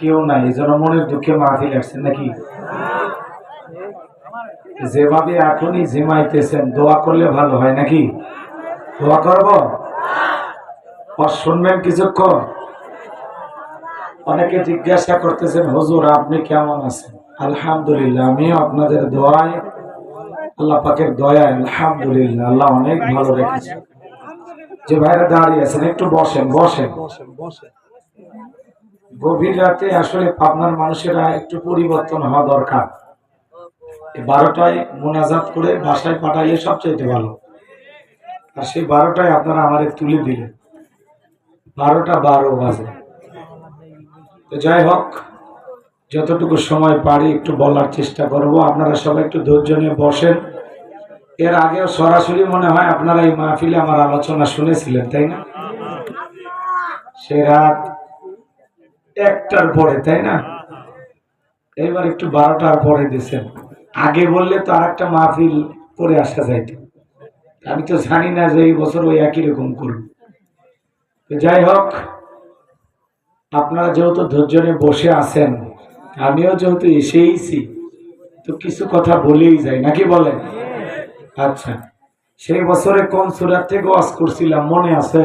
কেউ নাই, এই দুঃখে মাহফিল আসছেন নাকি? যেভাবে এখনই জিমাইতেছেন দোয়া করলে ভালো হয় নাকি? দোয়া করব? শুনবেন কিছুক্ষণ। অনেকে জিজ্ঞাসা করতেছেন, হুজুর, আপনি কেমন আছেন? আলহামদুলিল্লাহ, আমিও আপনাদের দোয়ায়, আল্লাহ পাকের দয়ায়, আলহামদুলিল্লাহ, আল্লাহ অনেক ভালো রেখেছে। যে ভাইরা দাঁড়িয়ে আছেন, একটু বসেন বসেন। গভীর রাতে আসলে পাবনার মানুষেরা একটু পরিবর্তন হওয়া দরকার। বারোটায় মোনাজাত করে বাসায় পাঠাইলে সবচাইতে ভালো। আর সেই বারোটায় আপনারা আমাদের তুলে দিলেন। বারোটা বারো বাজে। তো যাই হোক, যতটুকু সময় পারি একটু বলার চেষ্টা করব। আপনারা সবাই একটু ধৈর্য নিয়ে বসেন। এর আগেও সরাসরি মনে হয় আপনারা এই মাহফিলে আমার আলোচনা শুনেছিলেন, তাই না? সে রাত একটার পরে, তাই না? এবার একটু বারোটার পরে দিয়েছেন আগে বললে তো আর একটা মাহফিল করে আসা যাইত। আমি তো জানি না যে এই বছর ওই একই রকম করব যাই হোক, আপনারা যেহেতু ধৈর্য নিয়ে বসে আছেন, আমিও যেহেতু এসেইছি, তো কিছু কথা বলেই যাই, নাকি বলেন? আচ্ছা সেই বছরে কোন সুরার থেকে ওয়াজ করছিলাম, মনে আছে?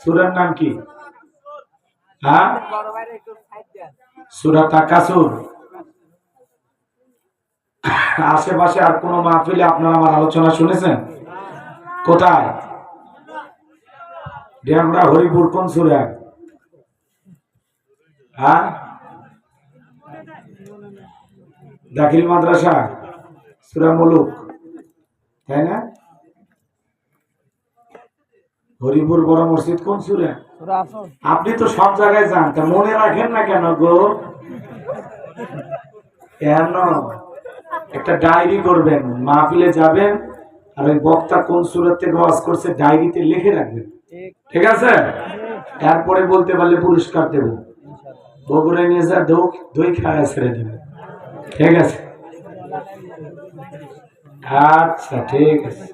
সুরার নাম কি? হ্যাঁ? সুরা তাকাসুর। আশেপাশে আর কোনো মাহফিলে আপনারা আমার আলোচনা শুনেছেন? কোথায়? হরিপুর, কোন সুরা? হ্যাঁ? দাখিল মাদ্রাসা, সুরা মুলুক, তাই না? হরিপুর বড় মসজিদ কোন সুরা? আপনি তো সব জায়গায় যান মনে রাখেন না কেন গো? কেন? একটা ডায়েরি করবেন, মাহফিলে যাবেন, আর ওই বক্তা কোন সুরত থেকে ওয়াজ করছে ডায়েরিতে লিখে রাখবেন। ঠিক আছে? তারপরে বলতে পারলে পুরস্কার দেব। বগুড়ায় নিয়ে যা দৌ দই খাওয়া ছেড়ে দেবে। ঠিক আছে? আচ্ছা ঠিক আছে।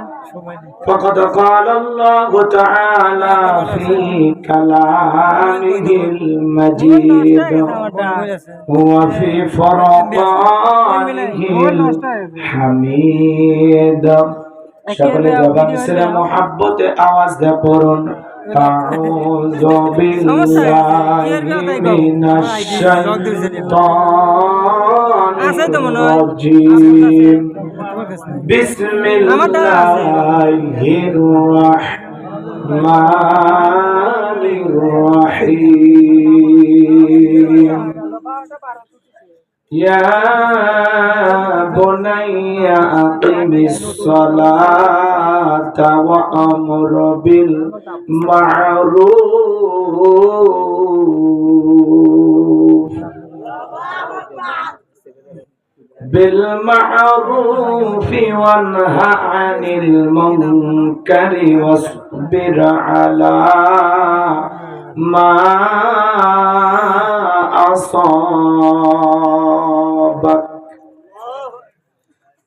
فقد قال الله تعالى في كلامه المجيد وفي فرقانه الحميد সকলে জবান ছেড়ে মোহাব্বতে আওয়াজ দে পড়ুন أعوذ بالله من الشيطان الرجيم بسم الله الرحمن الرحيم يا بني أقم الصلاة وأمر بالمعروف بالمعروف وانهى عن المنكر واصبر على ما أصابك.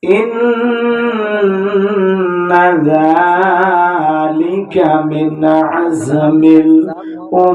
إن ذلك من عزم الأمور.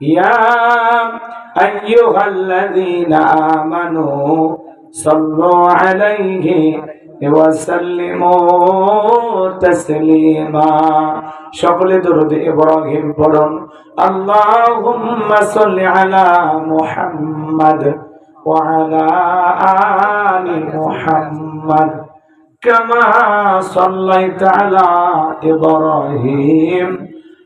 يا أيها الذين آمنوا صلوا عليه وسلموا تسليما সকলে দরুদ ইব্রাহিম পড়ুন আল্লাহুম্মা সাল্লি আলা মুহাম্মাদ ওয়া আলা আলি মুহাম্মাদ كما صليت على إبراهيم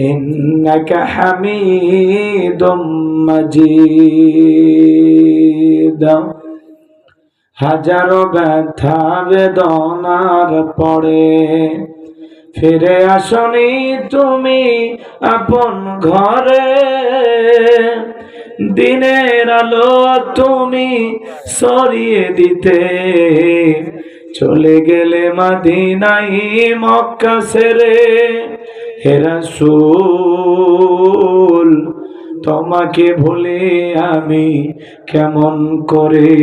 إنك حميد مجيد হাজারো ব্যথা বেদনার পরে ফিরে আসনি তুমি আপন ঘরে দিনের আলো তুমি সরিয়ে দিতে চলে গেলে মাদিনাই মক্কা সেরে হেরাসুল তোমাকে ভুলে আমি কেমন করে?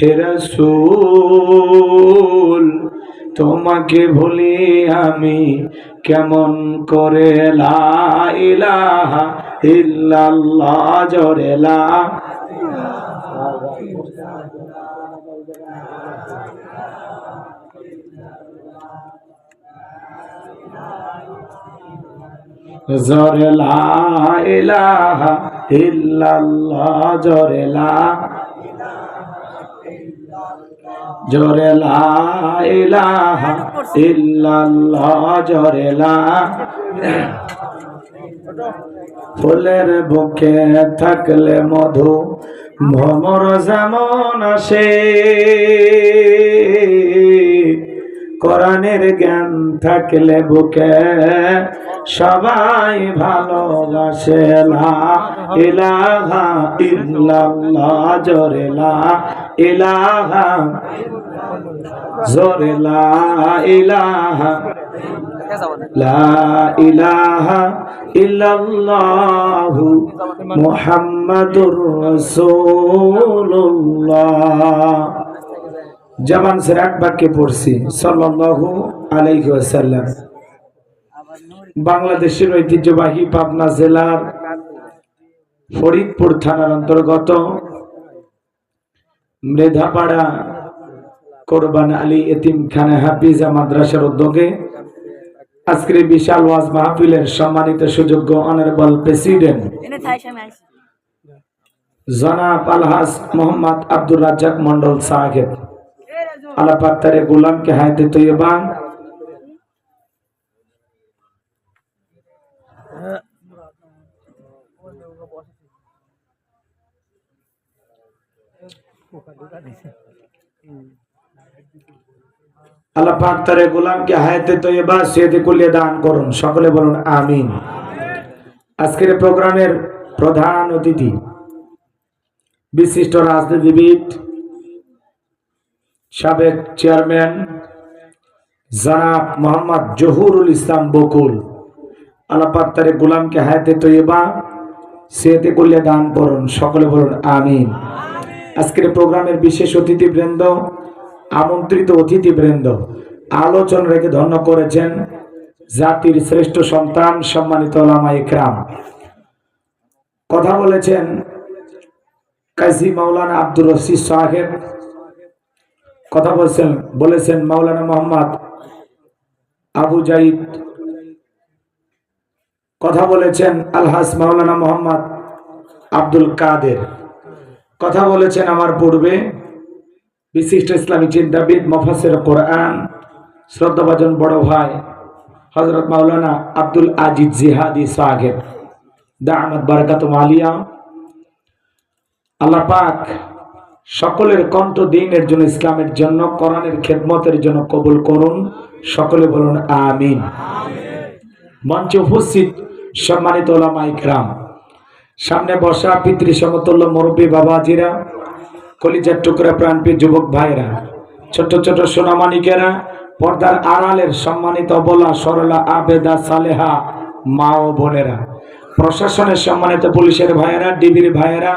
হেরাসুল তোমাকে ভুলে আমি কেমন করে? লা ইলাহা ইল্লাল্লাহ, জোরে লা জোরে লা ইলাহা ইল্লাল্লাহ, জোরে লা জোরে লা ইলাহা ইল্লাল্লাহ, জোরে লা ফুলের বুকে থাকলে মধু, ভ্রমর যেমন আসে। কোরআনের জ্ঞান থাকলে বুকে সবাই ভালোবাসে লা ইলাহা ইল্লাল্লাহ, জোরে লা ইলাহা জোরে লা ইলাহা লা ইলাহা ইল্লাল্লাহু মুহাম্মাদুর রাসূলুল্লাহ। এক বাক্যে পড়ছি, সাল্লাল্লাহু আলাইহি ওয়াসাল্লাম। বাংলাদেশের ঐতিহ্যবাহী পাবনা জেলার ফরিদপুর থানার অন্তর্গত মৃধাপাড়া কোরবান আলী এতিমখানা হাফিজা মাদ্রাসার উদ্যোগে আজকের বিশাল ওয়াজ মাহফিলের সম্মানিত সুযোগ্য অনারেবল প্রেসিডেন্ট জনাব আলহাজ মোহাম্মদ আব্দুর রাজ্জাক মন্ডল সাহেব। আল্লাহ পাক তারে গোলামকে হায়াতে তৈয়বা আল্লাহ পাক তারে গোলামকে হায়াতে তৈয়বা সেদে কুলিয়ে দান করুন। সকলে বলুন, আমিন। আজকের প্রোগ্রামের প্রধান অতিথি, বিশিষ্ট রাজনীতিবিদ, সাবেক চেয়ারম্যান, জনাব মোহাম্মদ জহুরুল ইসলাম বকুল। আল্লাপাক তারে গোলামকে হায়াতে তৈবা সেতে করলে দান করুন। সকলে বলুন, আমিন। আজকের প্রোগ্রামের বিশেষ অতিথিবৃন্দ, আমন্ত্রিত অতিথিবৃন্দ, আলোচনা রেখে ধন্য করেছেন জাতির শ্রেষ্ঠ সন্তান সম্মানিত ওলামা ইকরাম। কথা বলেছেন কাজী মাওলানা আব্দুর রশিদ সাহেব। কথা বলছেন, বলেছেন মাওলানা মোহাম্মদ আবু জাইদ। কথা বলেছেন আলহাস মাওলানা মোহাম্মদ আব্দুল কাদের। কথা বলেছেন আমার পূর্বে বিশিষ্ট ইসলামী চিন্তাবিদ মফাসের কোরআন, শ্রদ্ধাভাজন বড় ভাই হজরত মাওলানা আব্দুল আজিজ জিহাদি সাহেব। দামাত বারাকাতুম আলিয়া। আল্লাহ পাক সকলের কণ্ঠ দিনের জন্য ইসলামের জন্য, কোরআনের খেদমতের জন্য কবুল করুন। সকলে বলুন আমিন। মঞ্চে উপস্থিত সম্মানিত ওলামা ইকরাম সামনে বসা পিতৃ সমতুল্য মুরব্বী বাবাজিরা, কলিজার টুকরা প্রাণপ্রিয় যুবক ভাইরা, ছোট ছোট সোনামানিকেরা, পর্দার আড়ালের সম্মানিত অবলা, সরলা, আবেদা, সালেহা, মা ও বোনেরা, প্রশাসনের সম্মানিত পুলিশের ভাইয়েরা, ডিবির ভাইয়েরা,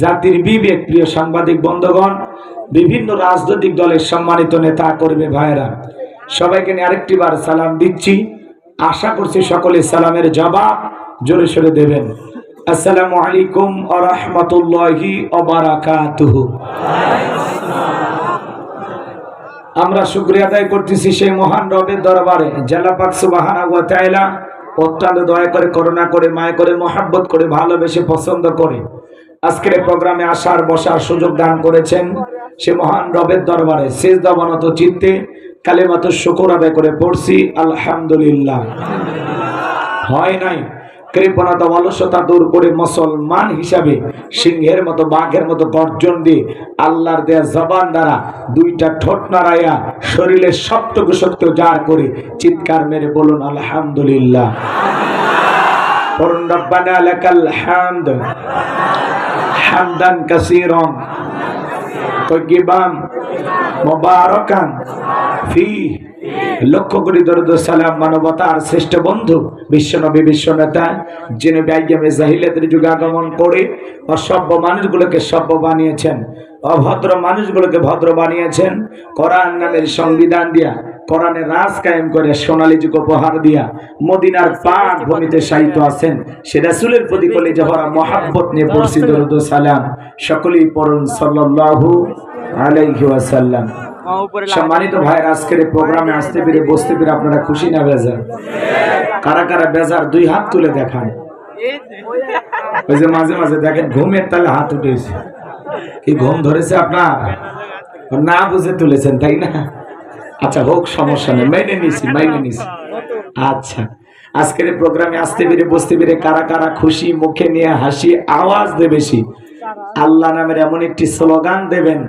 জাতির বিবেক, প্রিয় সাংবাদিক বন্ধগণ, বিভিন্ন রাজনৈতিক দলের সম্মানিত নেতা, কর্মী ভাইয়েরা, সবাইকে নিয়ে আরেকটি বার সালাম দিচ্ছি। আশা করছি সকলে সালামের জবাব জোরে সরে দেবেন। আসসালামু আলাইকুম আমরা আদায় করতেছি সেই মহান রবের দরবারে। অত্যন্ত দয়া করে করে করে করে, ভালোবেসে পছন্দ করে আজকের প্রোগ্রামে আসার, বসার সুযোগ দান করেছেন সে মহান রবের দরবারে। শেষ দাবানত চিত্তে কালেমাত শুকর আদায় করে পড়ছি, আলহামদুলিল্লাহ। হয় নাই। কৃপণতা অলসতা দূর করে মুসলমান হিসাবে সিংহের মতো, বাঘের মতো গর্জন দিয়ে আল্লাহর দেয়া জবান দ্বারা দুইটা ঠোঁট নাড়াইয়া শরীরের সবটুকু শক্তি জার করে চিৎকার মেরে বলুন, আলহামদুলিল্লাহ। মোবারকান। ফি। লক্ষ কোটি দরুদ সালাম মানবতার শ্রেষ্ঠ বন্ধু, বিশ্বনবী বিশ্ব নেতা যিনি ব্যায়ামে জাহিলাতের যুগে আগমন করে অসভ্য মানুষগুলোকে সভ্য বানিয়েছেন, অভদ্র মানুষগুলোকে ভদ্র বানিয়েছেন, কোরআন নামের সংবিধান দিয়া কোরআনের রাজ কায়েম করে সোনালী যুগ উপহার দিয়া মদিনার পাক ভূমিতে সাহিত্য আছেন। সে রাসূলের প্রতি কলে যাহারা মহাব্বত নিয়ে পড়ছি দরুদ সালাম। সকলেই পড়ুন সাল্লাল্লাহু আলাইহি ওয়াসাল্লাম। সম্মানিত ভাইয়ের আজকের প্রোগ্রামে আসতে পেরে বসতে পেরে আপনারা খুশি না বেজার? কারা কারা বেজার দুই হাত তুলে দেখান। ওই যে মাঝে মাঝে দেখেন ঘুমের তালে হাত উঠেছে কি ঘুম ধরেছে আপনার? না বুঝে তুলেছেন তাই না? আচ্ছা হোক সমস্যা নেই মেনে নিছি মেনে নিছি। আচ্ছা আজকের প্রোগ্রামে আসতে পেরে বসতে পেরে কারা কারা খুশি মুখে নিয়ে হাসি আওয়াজ দে বেশি। আল্লাহ নামের এমন একটি স্লোগান দেবেন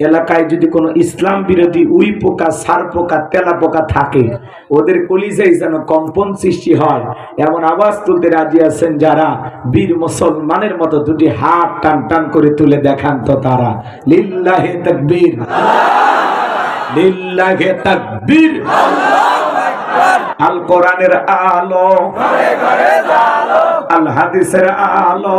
এলাকায় যদি কোনো ইসলাম বিরোধী উই পোকা সার পোকা তেলা পোকা থাকে ওদের কলিজাই যেন কম্পন সৃষ্টি হয় এমন আওয়াজ তুলতে রাজি আছেন যারা বীর মুসলমানের মতো দুটি হাত টান টান করে তুলে দেখান তো তারা। লিল্লাহে তাকবীর। লিল্লাহে তাকবীর। আল কোরআনের আলো। আল হাদিসের আলো।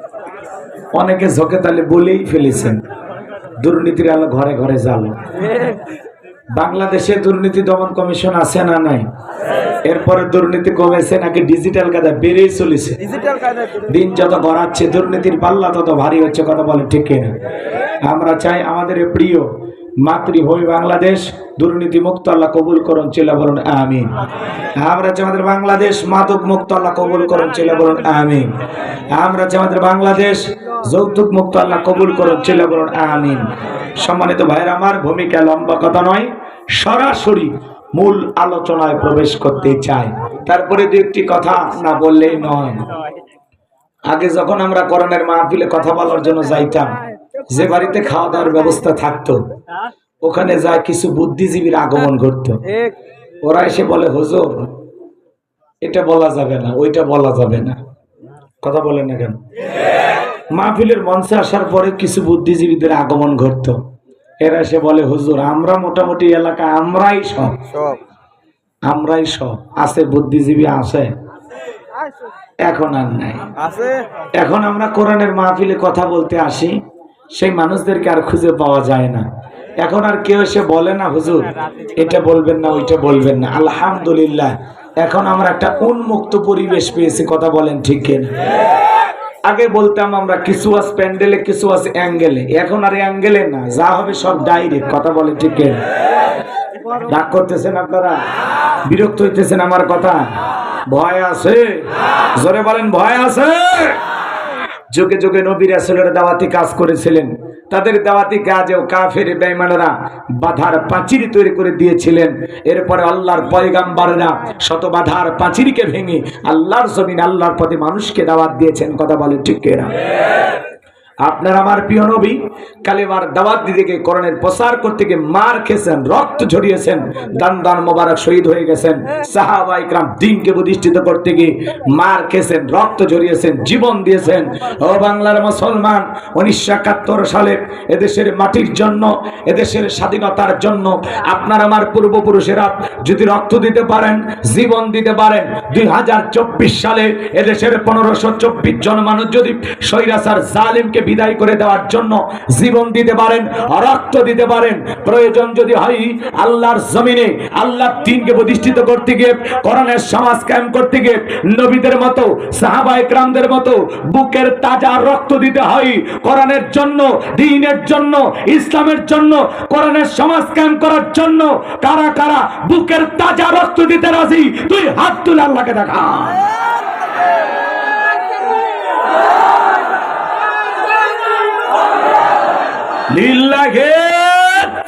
অনেকে ঝোঁকে তালে বলেই ফেলেছেন দুর্নীতির আলো ঘরে ঘরে জালো বাংলাদেশে দুর্নীতি দমন কমিশন আছে না নাই? এরপরে দুর্নীতি কমেছে নাকি ডিজিটাল কাদা বেড়েই চলেছে? দিন যত গড়াচ্ছে দুর্নীতির পাল্লা তত ভারী হচ্ছে কথা বলে ঠিক কিনা? আমরা চাই আমাদের প্রিয় মাতৃভূমি বাংলাদেশ দুর্নীতি মুক্ত আল্লাহ কবুল করুন চিল্লা বলুন, আমিন। আমরা চাই আমাদের বাংলাদেশ মাদক মুক্ত আল্লাহ কবুল করুন চিল্লা বলুন, আমিন। আমরা চাই আমাদের বাংলাদেশ যৌতুক মুক্ত আল্লাহ কবুল করুন চিল্লা বলুন, আমিন। সম্মানিত ভাইয়ের, আমার ভূমিকা লম্বা কথা নয়, সরাসরি মূল আলোচনায় প্রবেশ করতে চাই। তারপরে দু একটি কথা না বললেই নয়। আগে যখন আমরা করোনার মাহফিলে কথা বলার জন্য যাইতাম, যে বাড়িতে খাওয়া দাওয়ার ব্যবস্থা থাকতো ওখানে যা কিছু বুদ্ধিজীবীর আগমন ঘটতো ওরা এসে বলে হুজুর এটা বলা যাবে না ওইটা বলা যাবে না। কথা বলেন না কেন? মাহফিলের মঞ্চে আসার পরে কিছু বুদ্ধিজীবীদের আগমন ঘটতো। এরা এসে বলে হুজুর আমরা মোটামুটি এলাকা আমরাই সব। আমরাই সব। আছে বুদ্ধিজীবী আছে? এখন আর নাই। এখন আমরা কোরআনের মাহফিলে কথা বলতে আসি সেই মানুষদেরকে আর খুঁজে পাওয়া যায় না। এখন আর কেউ এসে বলে না, হুজুর, এটা বলবেন না, ওইটা বলবেন না। আলহামদুলিল্লাহ, এখন আমরা একটা উন্মুক্ত পরিবেশ পেয়েছি, কথা বলেন ঠিক কিনা? আগে বলতাম আমরা কিছু আস প্যান্ডেলে, কিছু আছে অ্যাঙ্গেলে। এখন আর অ্যাঙ্গেলে না, যা হবে সব ডাইরেক্ট, কথা বলেন ঠিক রাগ করতেছেন আপনারা? বিরক্ত হইতেছেন আমার কথা? ভয় আছে? জোরে বলেন, ভয় আছে? যুগে যুগে নবী রাসূলের দাওয়াতি কাজ করেছিলেন। তাদের দাওয়াতি কাজেও কাফের বেঈমানেরা বাধার পাঁচিরি তৈরি করে দিয়েছিলেন। এরপরে আল্লাহর পয়গাম্বারেরা শত বাধার পাঁচিরকে ভেঙে আল্লাহর জমিন, আল্লাহর পথে মানুষকে দাওয়াত দিয়েছেন। কথা বলে ঠিক কিনা? আপনার আমার প্রিয় নবী কালেমার দাওয়াত দিতে গিয়ে করণের প্রসার করতে গিয়ে মার খেয়েছেন, রক্ত ঝরিয়েছেন, দান দান মোবারক শহীদ হয়ে গেছেন। সাহাবা ইকরাম দিনকে প্রতিষ্ঠিত করতে গিয়ে মার খেয়েছেন, রক্ত ঝরিয়েছেন, জীবন দিয়েছেন। ও বাংলার মুসলমান, উনিশশো একাত্তর সালে এদেশের মাটির জন্য, এদেশের স্বাধীনতার জন্য আপনার আমার পূর্বপুরুষেরা যদি রক্ত দিতে পারেন, জীবন দিতে পারেন, দুই হাজার চব্বিশ সালে এদেশের পনেরোশো চব্বিশ জন মানুষ যদি সৈরাসার জালিমকে বিদায় করে দেওয়ার জন্য জীবন দিতে পারেন, রক্ত দিতে পারেন। প্রয়োজন যদি হয়, আল্লাহর জমিনে, আল্লাহর দিনকে প্রতিষ্ঠিত করতে গিয়ে করণের সমাজ কায়েম করতে গিয়ে, নবীদের মতো, সাহাবা একরামদের মতো, বুকের তাজা রক্ত দিতে হয়। করণের জন্য, দিনের জন্য, ইসলামের জন্য করণের সমাজ কায়েম করার জন্য, কারা কারা বুকের তাজা রক্ত দিতে রাজি, তুই হাত তুলে আল্লাহকে দেখা। লিল্লাহে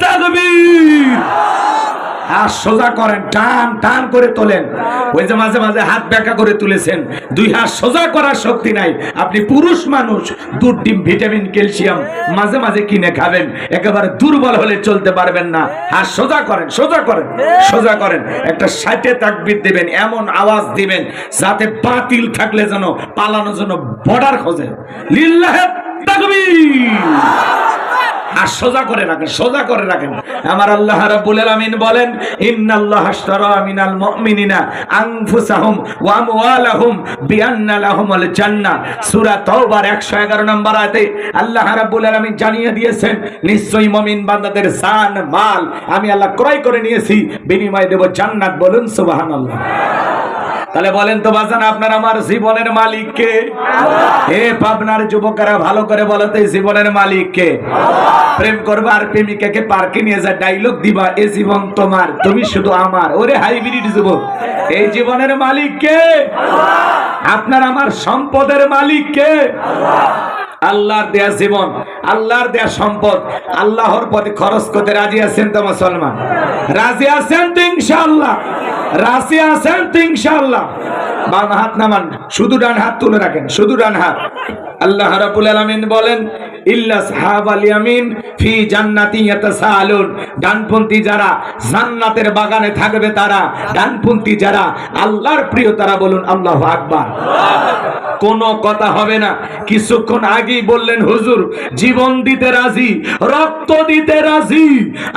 তাকবীর। হাত সোজা করেন টান টান করে তোলেন। ওই যে মাঝে মাঝে হাত করে তুলেছেন। দুই হাত সোজা করার শক্তি নাই। আপনি পুরুষ মানুষ, দুধ, ডিম, ভিটামিন, ক্যালসিয়াম মাঝে মাঝে কিনে খাবেন। একেবারে দুর্বল হলে চলতে পারবেন না। হাত সোজা করেন সোজা করেন সোজা করেন। একটা সাইটে তাকবির দিবেন, এমন আওয়াজ দিবেন, যাতে বাতিল থাকলে যেন পালানোর জন্য বর্ডার খোঁজে। লিল্লাহে তাকবীর। আর সোজা করে রাখেন, সোজা করে রাখেন। আমার আল্লাহ রাব্বুল আলামিন বলেন, ইন্নাল্লাহ আশতারা মিনাল মুমিনিনা আনফুসাহুম ওয়া আমওয়ালাহুম বিআন্না লাহুমুল জান্নাহ। সূরা তাওবার 111 নম্বর আয়াতে আল্লাহ রাব্বুল আলামিন জানিয়ে দিয়েছেন, নিশ্চয়ই মুমিন বান্দাদের জান, মাল আমি আল্লাহ ক্রয় করে নিয়েছি, বিনিময়ে দেব জান্নাত। বলুন সুবহানাল্লাহ। তাহলে বলেন তো বাজান, আপনার আমার জীবনের মালিক কে? হে পাবনার যুবকেরা ভালো করে বলো তো জীবনের মালিক কে? প্রেম করবা আর প্রেমিকাকে পার্কে নিয়ে যা ডাইলগ দিবা, এ জীবন তোমার, তুমি শুধু আমার। ওরে হাইব্রিড যুবক, এই জীবনের মালিক কে? আপনার আমার সম্পদের মালিক কে? দেয়া জীবন। আল্লাহর দেয়া সম্পদ। আল্লাহর পথে খরচ করতে রাজি আছেন তো মুসলমান? রাজি আছেন তো ইনশাআল্লাহ। রাজি আছেন তো ইনশাআল্লাহ। বাম হাত নামান, শুধু ডান হাত তুলে রাখেন, শুধু ডান হাত। আল্লাহ রাব্বুল আলামিন বলেন, ইল্লা সাহাবাল ইয়ামিন ফি জান্নাতি ডানপন্থী যারা জান্নাতের বাগানে থাকবে, তারা ডানপন্থী যারা আল্লাহর প্রিয়, তারা বলুন, আল্লাহু আকবার। কোনো কথা হবে না। কিছুক্ষণ আগেই বললেন, হুজুর জীবন দিতে রাজি, রক্ত দিতে রাজি।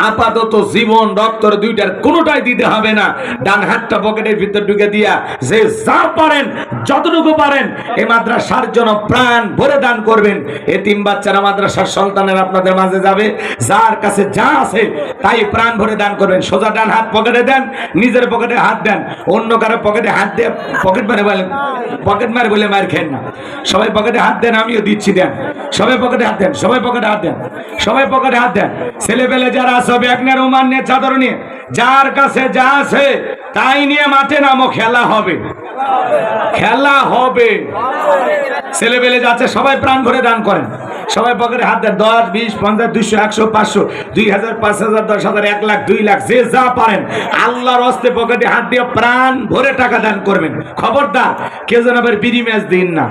আপাতত জীবন রক্তর দুইটার কোনোটাই দিতে হবে না। ডান হাতটা পকেটের ভিতর ঢুকে দিয়া যে যা পারেন, যতটুকু পারেন এই মাদ্রাসার জন্য প্রাণ ভরে দান করবেন। এতিম বাচ্চারা মাদ্রাসার সন্তানের আপনাদের মাঝে যাবে, যার কাছে যা আছে তাই প্রাণ ভরে দান করবেন। সোজা ডান হাত পকেটে দেন, নিজের পকেটে হাত দেন, অন্য কারও পকেটে হাত দিয়ে পকেট মারে বলেন, পকেট মারে বলে মার খেন না। সবাই পকেটে হাত দেন, আমিও দিচ্ছি দেন। সবাই পকেটে হাত দেন সবাই পকেটে হাত দেন। সবাই পকেটে হাত দেন। ছেলে পেলে যারা সব এক নে রোমান নিয়ে চাদর নিয়ে, যার কাছে যা আছে, তাই নিয়ে মাঠে নামো, খেলা হবে। খেলা হবে। ছেলে পেলে যাচ্ছে, সবাই প্রাণ ভরে দান করেন। সবাই পকেটে হাত দেন, দশ, বিশ, পঞ্চাশ, দুইশো, একশো, পাঁচশো, দুই হাজার, পাঁচ হাজার, দশ হাজার, এক লাখ, দুই লাখ, যে যা পারেন। আল্লাহর হস্তে পকেটে হাত দিয়ে প্রাণ ভরে টাকা দান করবেন। খবরদার, কেউ যেন আবার বিড়ি ম্যাচ দিন না।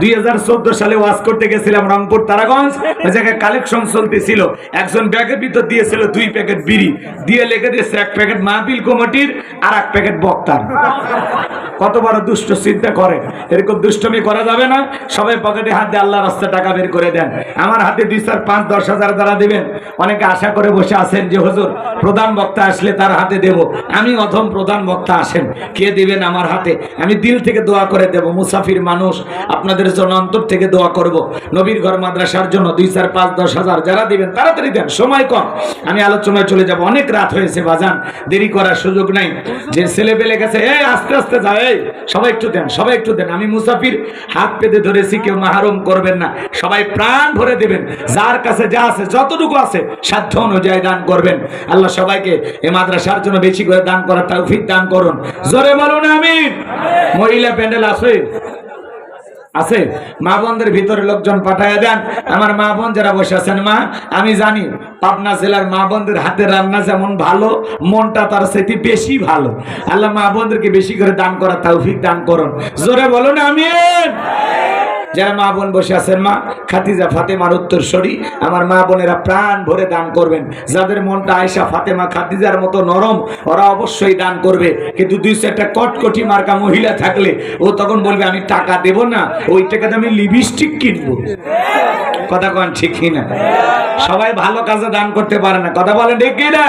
দুই হাজার চোদ্দ সালে ওয়াজ করতে গেছিলাম রংপুর, তারাগঞ্জ। ওই জায়গায় কালেকশন চলতেছিল। একজন ব্যাগের ভিতর দিয়েছিল দুই প্যাকেট বিড়ি। দিয়ে লেগে দিয়েছে, এক প্যাকেট মাহবিল কমিটির আর এক প্যাকেট বক্তার। কত বড় দুষ্ট চিন্তা করে এরকম দুষ্টমি করা যাবে না। সবাই পকেটে হাত দিয়ে আল্লাহ রাস্তা টাকা বের করে দেন আমার হাতে দুই চার পাঁচ, দশ হাজার দ্বারা দিবেন। অনেকে আশা করে বসে আছেন যে, হুজুর, প্রধান বক্তা আসলে তার হাতে দেব। আমি অধম প্রধান বক্তা আসেন। কে দিবেন আমার হাতে? আমি দিল থেকে দোয়া করে দেব। মুসাফির মানুষ, আপনাদের জন্য অন্তর থেকে দোয়া করব। নবীর ঘর মাদ্রাসার জন্য দুই চার পাঁচ, দশ হাজার যারা দিবেন, তাড়াতাড়ি দেন। সময় কম। আমি আলোচনায় চলে যাব। অনেক রাত হয়েছে বাজান। দেরি করার সুযোগ নাই। যে ছেলে পেলে গেছে এই আস্তে আস্তে যাও এই, সবাই একটু দেন, সবাই একটু দেন। আমি মুসাফির হাত পেতে ধরেছি, কেউ মাহারম করবেন না। সবাই প্রাণ ভরে দেবেন। যার কাছে যা আছে, যতটুকু আছে, সাধ্য অনুযায়ী দান করবেন। আল্লাহ সবাইকে এ মাদ্রাসার জন্য বেশি করে দান করার তৌফিক দান করুন। জোরে বলুন আমি মহিলা প্যান্ডেল আছে? আছে? মা বোনদের ভিতরে লোকজন পাঠায় দেন। আমার মা বোন যারা বসে আছেন, মা, আমি জানি পাবনা জেলার মা বোনদের হাতে রান্না যেমন ভালো, মনটা তার সেটি বেশি ভালো। আল্লাহ মা বোনদেরকে বেশি করে দান করার তৌফিক দান করুন। জোরে বলুন আমি যারা মা বোন বসে আছেন, মা খাতিজা ফাতেমার উত্তরসরি, আমার মা বোনেরা প্রাণ ভরে দান করবেন। যাদের মনটা আয়সা ফাতেমা খাতিজার মতো নরম, ওরা অবশ্যই দান করবে। কিন্তু দুই চারটা কটকটি মার্কা মহিলা থাকলে, ও তখন বলবে, আমি টাকা দেব না, ওই টাকাতে আমি লিপস্টিক কিনবো। কথা কন ঠিক না সবাই ভালো কাজে দান করতে পারে না। কথা বলেন ঠিক না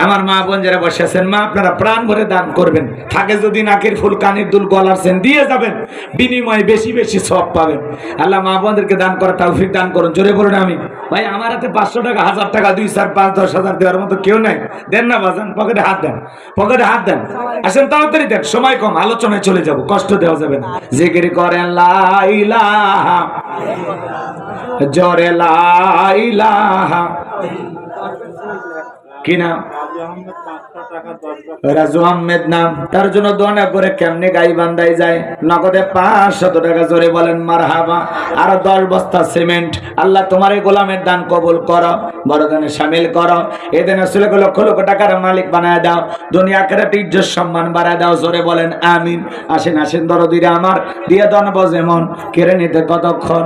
আমার মা বোন যারা বসে আছেন, মা, আপনারা প্রাণ ভরে দান করবেন। থাকে যদি নাকের ফুল কানের দুল গলার সেন দিয়ে যাবেন। বিনিময়ে বেশি বেশি সব পাবেন। আল্লাহ মা বোনদেরকে দান করা তৌফিক দান করুন। জোরে বলুন আমি ভাই, আমার হাতে পাঁচশো টাকা, হাজার টাকা, দুই চার, পাঁচ, দশ হাজার দেওয়ার মতো কেউ নাই। দেন না, বাজান, পকেটে হাত দেন। পকেটে হাত দেন। আসেন, তাড়াতাড়ি দেন। সময় কম, আলোচনায় চলে যাব, কষ্ট দেওয়া যাবে না। জিকির করেন, লাইলাহা, জরে লাইলাহা। গোলামের দান কবুল করো, বড় দানে সামিল করো। লক্ষ লক্ষ টাকার মালিক বানায় দাও। দুনিয়া ইজ্জত সম্মান বাড়ায় দাও, জোরে বলেন, আমিন। আসেন আসেন, দরদিরা আমার। দিয়ে দন বজেমন কেড়ে নিতে কতক্ষণ?